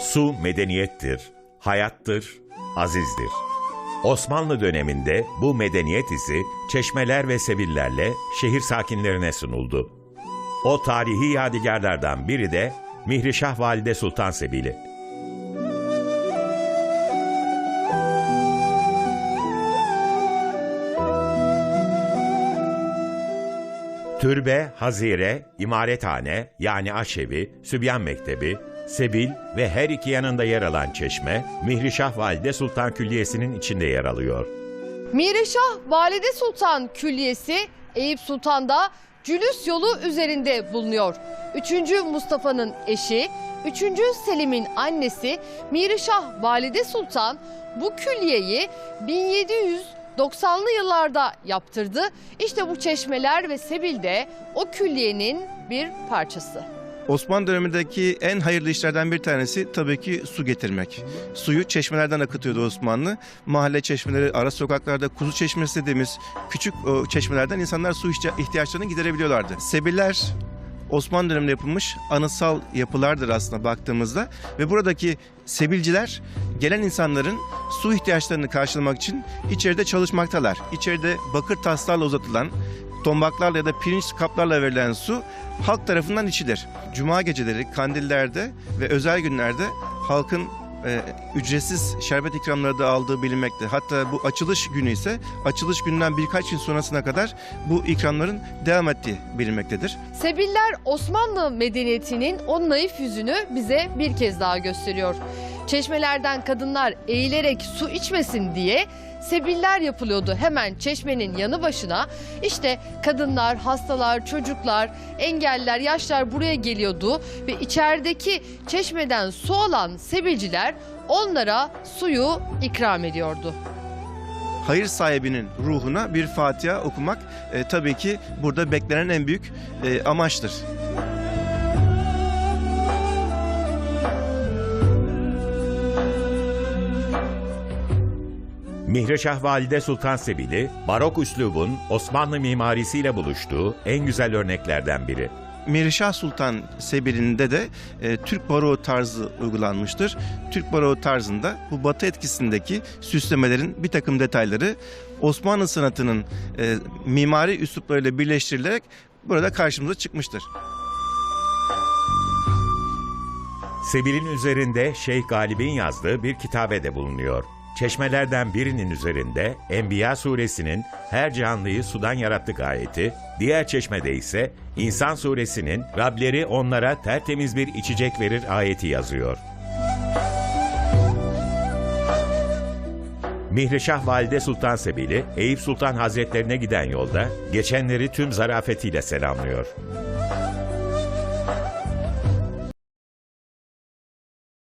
Su medeniyettir, hayattır, azizdir. Osmanlı döneminde bu medeniyet izi çeşmeler ve sebillerle şehir sakinlerine sunuldu. O tarihi yadigarlardan biri de Mihrişah Valide Sultan Sebili. Türbe, hazire, imarethane yani aşevi, sübyan mektebi, sebil ve her iki yanında yer alan çeşme, Mihrişah Valide Sultan Külliyesi'nin içinde yer alıyor. Mireşah Valide Sultan Külliyesi Eyüp Sultan'da Cülüs yolu üzerinde bulunuyor. 3. Mustafa'nın eşi, 3. Selim'in annesi Mireşah Valide Sultan bu külliyeyi 1790'lı yıllarda yaptırdı. İşte bu çeşmeler ve sebil de o külliyenin bir parçası. Osmanlı dönemindeki en hayırlı işlerden bir tanesi tabii ki su getirmek. Suyu çeşmelerden akıtıyordu Osmanlı. Mahalle çeşmeleri, ara sokaklarda kuzu çeşmesi dediğimiz küçük çeşmelerden insanlar su ihtiya- ihtiyaçlarını giderebiliyorlardı. Sebiller Osmanlı döneminde yapılmış anıtsal yapılardır aslında baktığımızda ve buradaki sebilciler gelen insanların su ihtiyaçlarını karşılamak için içeride çalışmaktalar. İçeride bakır taslarla uzatılan tombaklarla ya da pirinç kaplarla verilen su halk tarafından içilir. Cuma geceleri kandillerde ve özel günlerde halkın e, ücretsiz şerbet ikramları da aldığı bilinmekte. Hatta bu açılış günü ise açılış gününden birkaç yıl sonrasına kadar bu ikramların devam ettiği bilinmektedir. Sebiller Osmanlı medeniyetinin o naif yüzünü bize bir kez daha gösteriyor. Çeşmelerden kadınlar eğilerek su içmesin diye sebiller yapılıyordu hemen çeşmenin yanı başına. İşte kadınlar, hastalar, çocuklar, engelliler, yaşlar buraya geliyordu ve içerideki çeşmeden su alan sebilciler onlara suyu ikram ediyordu. Hayır sahibinin ruhuna bir Fatiha okumak e, tabii ki burada beklenen en büyük e, amaçtır. Mihrişah Valide Sultan Sebili, barok üslubun Osmanlı mimarisiyle buluştuğu en güzel örneklerden biri. Mirişah Sultan Sebil'inde de e, Türk baroğu tarzı uygulanmıştır. Türk baroğu tarzında bu batı etkisindeki süslemelerin bir takım detayları Osmanlı sanatının e, mimari üsluplarıyla birleştirilerek burada karşımıza çıkmıştır. Sebil'in üzerinde Şeyh Galip'in yazdığı bir kitabe de bulunuyor. Çeşmelerden birinin üzerinde Enbiya suresinin her canlıyı sudan yarattık ayeti, diğer çeşmede ise İnsan suresinin Rableri onlara tertemiz bir içecek verir ayeti yazıyor. Mihrişah Valide Sultan Sebili, Eyüp Sultan Hazretlerine giden yolda geçenleri tüm zarafetiyle selamlıyor.